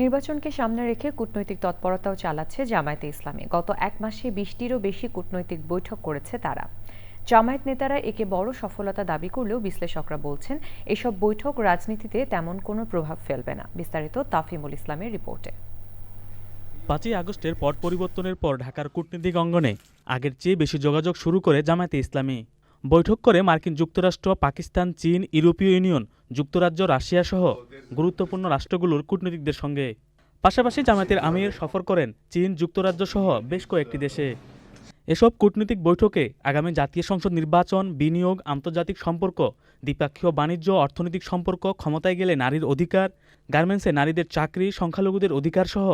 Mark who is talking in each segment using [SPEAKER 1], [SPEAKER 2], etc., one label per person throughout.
[SPEAKER 1] নির্বাচনকে সামনে রেখে কূটনৈতিক তৎপরতাও চালাচ্ছে জামায়াতে ইসলামী। গত এক মাসে বিশটিরও বেশি কূটনৈতিক বৈঠক করেছে তারা। জামায়াত নেতারা একে বড় সফলতা দাবি করলেও বিশ্লেষকরা বলছেন, এসব বৈঠক রাজনীতিতে তেমন কোনো প্রভাব ফেলবে না। বিস্তারিত তাফিমুল ইসলামের রিপোর্টে।
[SPEAKER 2] পাঁচই আগস্টের পট পরিবর্তনের পর ঢাকার কূটনীতিক অঙ্গনে আগের চেয়ে বেশি যোগাযোগ শুরু করে জামায়াতে ইসলামী। বৈঠক করে মার্কিন যুক্তরাষ্ট্র, পাকিস্তান, চীন, ইউরোপীয় ইউনিয়ন, যুক্তরাজ্য, রাশিয়া সহ গুরুত্বপূর্ণ রাষ্ট্রগুলোর কূটনীতিকদের সঙ্গে। পাশাপাশি জামায়াতের আমির সফর করেন চীন, যুক্তরাজ্য সহ বেশ কয়েকটি দেশে। এসব কূটনীতিক বৈঠকে আগামী জাতীয় সংসদ নির্বাচন, বিনিয়োগ, আন্তর্জাতিক সম্পর্ক, দ্বিপাক্ষীয় বাণিজ্য, অর্থনৈতিক সম্পর্ক, ক্ষমতায় গেলে নারীর অধিকার, গার্মেন্টসে নারীদের চাকরি, সংখ্যালঘুদের অধিকার সহ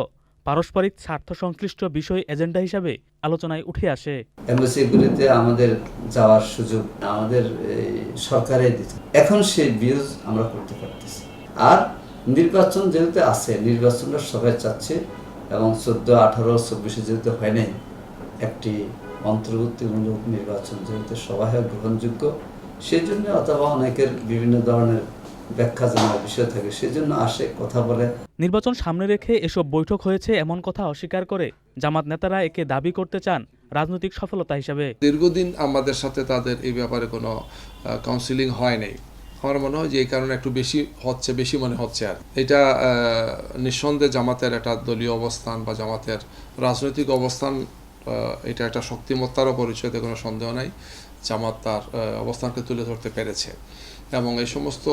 [SPEAKER 2] পারস্পরিক স্বার্থ সংশ্লিষ্ট বিষয় এজেন্ডা হিসাবে আলোচনায় উঠে আসে।
[SPEAKER 3] এম্বাসিগুলিতে আমাদের যাওয়ার সুযোগ আমাদের সরকারে দিতে এখন সেই বিউজ আমরা করতে পারতেছি। আর নির্বাচন যেহেতু আছে, নির্বাচনটা সবাই চাচ্ছে এবং চোদ্দ, আঠারো, চব্বিশে যেহেতু হয় নাই, একটি অন্তর্ভুক্তিমূলক নির্বাচন যেহেতু সবাই গ্রহণযোগ্য সেই জন্য অথবা অনেকের বিভিন্ন ধরনের ব্যাখ্যা জানার বিষয় থাকে সেই আসে কথা বলে।
[SPEAKER 2] নির্বাচন সামনে রেখে এসব বৈঠক হয়েছে এমন কথা অস্বীকার করে জামাত নেতারা একে দাবি করতে চান রাজনৈতিক সফলতা হিসাবে।
[SPEAKER 4] দীর্ঘদিন আমাদের সাথে তাদের এই ব্যাপারে কোনো কাউন্সিলিং হয় নাই। আমার মনে হয় যে এই কারণে একটু বেশি হচ্ছে বেশি মনে হচ্ছে আর। এটা নিঃসন্দেহে জামাতের একটা দলীয় অবস্থান বা জামাতের রাজনৈতিক অবস্থান এটা একটা শক্তিমত্তারও পরিচয়তে কোনো সন্দেহ নাই। জামাত তার অবস্থানকে তুলে ধরতে পেরেছে। এবং এই সমস্ত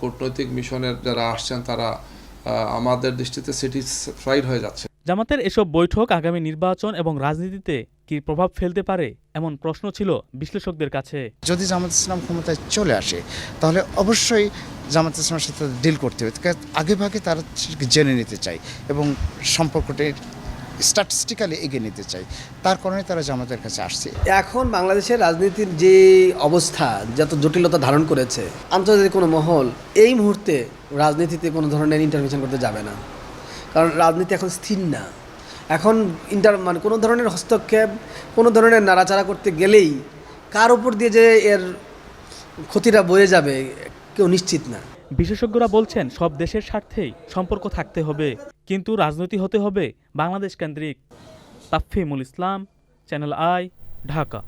[SPEAKER 4] কূটনৈতিক মিশনের যারা আসছেন তারা আমাদের দৃষ্টিতে স্যাটিসফাইড হয়ে যাচ্ছে।
[SPEAKER 2] জামাতের এসব বৈঠক আগামী নির্বাচন এবং রাজনীতিতে কি প্রভাব ফেলতে পারে এমন প্রশ্ন ছিল বিশ্লেষকদের কাছে।
[SPEAKER 5] যদি জামাত ইসলাম ক্ষমতায় চলে আসে তাহলে অবশ্যই জামাত ইসলামের সাথে ডিল করতে হবে। কারণ আগে ভাগে তারা জেনে নিতে চাই এবং সম্পর্কটা স্ট্যাটিস্টিক্যালি এগিয়ে নিতে চাই। তার কারণে তারা জামাতের কাছে আসছে।
[SPEAKER 6] এখন বাংলাদেশের রাজনীতির যে অবস্থা যত জটিলতা ধারণ করেছে আন্তর্জাতিক কোনো মহল এই মুহূর্তে রাজনীতিতে কোনো ধরনের ইন্টারভেনশন করতে যাবে না। কারণ রাজনীতি এখন স্থির না। এখন ইন্টার মানে কোনো ধরনের হস্তক্ষেপ কোনো ধরনের নাড়াচাড়া করতে গেলেই কার উপর দিয়ে যে এর ক্ষতিটা বয়ে যাবে কেউ নিশ্চিত না।
[SPEAKER 2] বিশেষজ্ঞরা বলছেন সব দেশের স্বার্থেই সম্পর্ক থাকতে হবে। কিন্তু রাজনীতি হতে হবে বাংলাদেশ কেন্দ্রিক। Tafimul Islam channel I Dhaka.